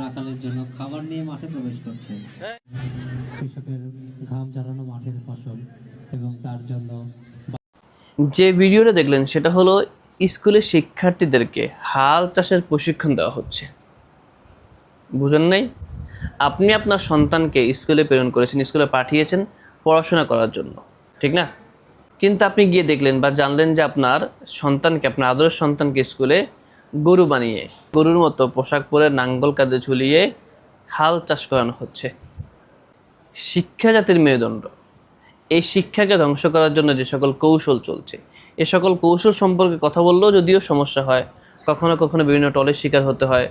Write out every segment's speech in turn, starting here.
রাখালের জন্য খাবার নিয়ে মাঠে প্রবেশ করছে। কৃষকের ঘাম মাঠের ফসল এবং তার জন্য যে ভিডিওটা দেখলেন সেটা হলো স্কুলের শিক্ষার্থীদেরকে হাল চাষের প্রশিক্ষণ দেওয়া হচ্ছে। বুঝেন নাই? আপনি আপনার সন্তানকে স্কুলে প্রেরণ করেছেন স্কুলে পাঠিয়েছেন পড়াশোনা করার জন্য ঠিক না? কিন্তু আপনি গিয়ে দেখলেন বা জানলেন যে আপনার সন্তানকে আপনার আদরের সন্তানকে স্কুলে গরু বানিয়ে, গরুর মতো পোশাক পরে নাঙ্গল কাঁধে ঝুলিয়ে হাল চাষ করানো হচ্ছে। শিক্ষা জাতির মেরুদণ্ড। এই শিক্ষাকে ধ্বংস করার জন্য যে সকল কৌশল চলছে, এ সকল কৌশল সম্পর্কে কথা বললেও যদিও সমস্যা হয়, কখনো কখনো বিভিন্ন টলের শিকার হতে হয়,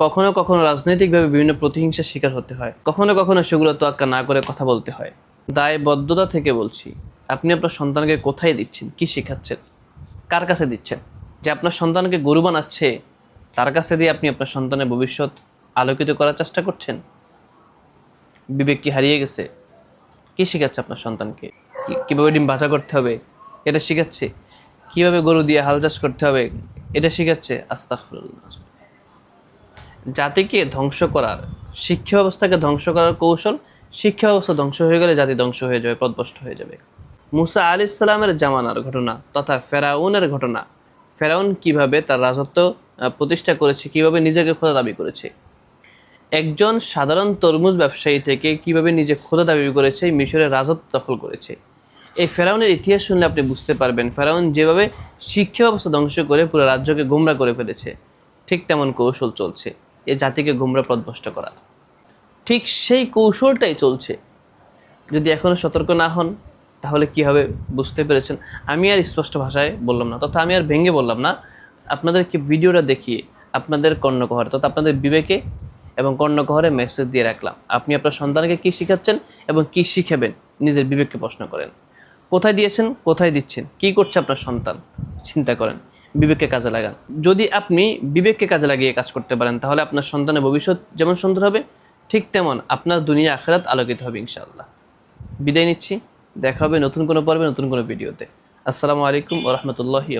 কখনো কখনো রাজনৈতিকভাবে বিভিন্ন প্রতিহিংসার শিকার হতে হয়, কখনো কখনো সেগুলো তো তোয়াক্কা না করে কথা বলতে হয়। দায়বদ্ধতা থেকে বলছি, আপনি আপনার সন্তানকে কোথায় দিচ্ছেন, কি শেখাচ্ছেন, কার কাছে দিচ্ছেন? যে আপনার সন্তানকে গরু বানাচ্ছে, তার কাছে দিয়ে আপনি আপনার সন্তানের ভবিষ্যৎ আলোকিত করার চেষ্টা করছেন? বিবেক কি হারিয়ে গেছে? কি শেখাচ্ছে আপনার সন্তানকে? কীভাবে ডিম ভাজা করতে হবে? এটা শেখাচ্ছে? কীভাবে গরু দিয়ে হাল চাষ করতে হবে? এটা শেখাচ্ছে? আস্তাগফিরুল্লাহ। জাতিকে ধ্বংস করার, শিক্ষা ব্যবস্থাকে ধ্বংস করার কৌশল শিক্ষা ব্যবস্থা ধ্বংস হয়ে গেলে জাতি ধ্বংস হয়ে যাবে পদভষ্ট হয়ে যাবে। মুসা আলি ইসলামের জামানার ঘটনা তথা ফেরাউনের ঘটনা ফেরাউন কীভাবে তার রাজত্ব প্রতিষ্ঠা করেছে, কীভাবে নিজেকে খোদা দাবি করেছে? একজন সাধারণ তরমুজ ব্যবসায়ী থেকে কীভাবে নিজে খোদা দাবি করেছে মিশরের রাজত্ব দখল করেছে? এই ফেরাউনের ইতিহাস শুনলে আপনি বুঝতে পারবেন, ফেরাউন যেভাবে শিক্ষা ব্যবস্থা ধ্বংস করে পুরো রাজ্যকে গোমরা করে ফেলেছে, ঠিক তেমন কৌশল চলছে, এ জাতিকে গোমরা পদভষ্ট করা। ঠিক সেই কৌশলটাই চলছে। যদি এখনও সতর্ক না হন তাহলে কি হবে? বুঝতে পেরেছেন? আমি আর স্পষ্ট ভাষায় বললাম না। তথা আমি আর ভেঙে বললাম না। আপনাদেরকে ভিডিওটা দেখিয়ে আপনাদের কর্ণকহরে তথা আপনাদের বিবেকে এবং কর্ণকহরে মেসেজ দিয়ে রাখলাম। আপনি আপনার সন্তানকে কী শিখাচ্ছেন এবং কী শিখাবেন? নিজের বিবেককে প্রশ্ন করেন। কোথায় দিয়েছেন? কোথায় দিচ্ছেন? কি করছে আপনার সন্তান? চিন্তা করেন। বিবেককে কাজে লাগান। যদি আপনি বিবেককে কাজে লাগিয়ে কাজ করতে পারেন, তাহলে আপনার সন্তানের ভবিষ্যৎ যেমন সুন্দর হবে, ঠিক তেমন আপনার দুনিয়া আখেরাত আলোকিত হবে ইনশাআল্লাহ। বিদায় নিচ্ছি। দেখা হবে নতুন কোনো পর্বে নতুন কোনো ভিডিওতে। আসসালামু আলাইকুম রহমতুল্লাহি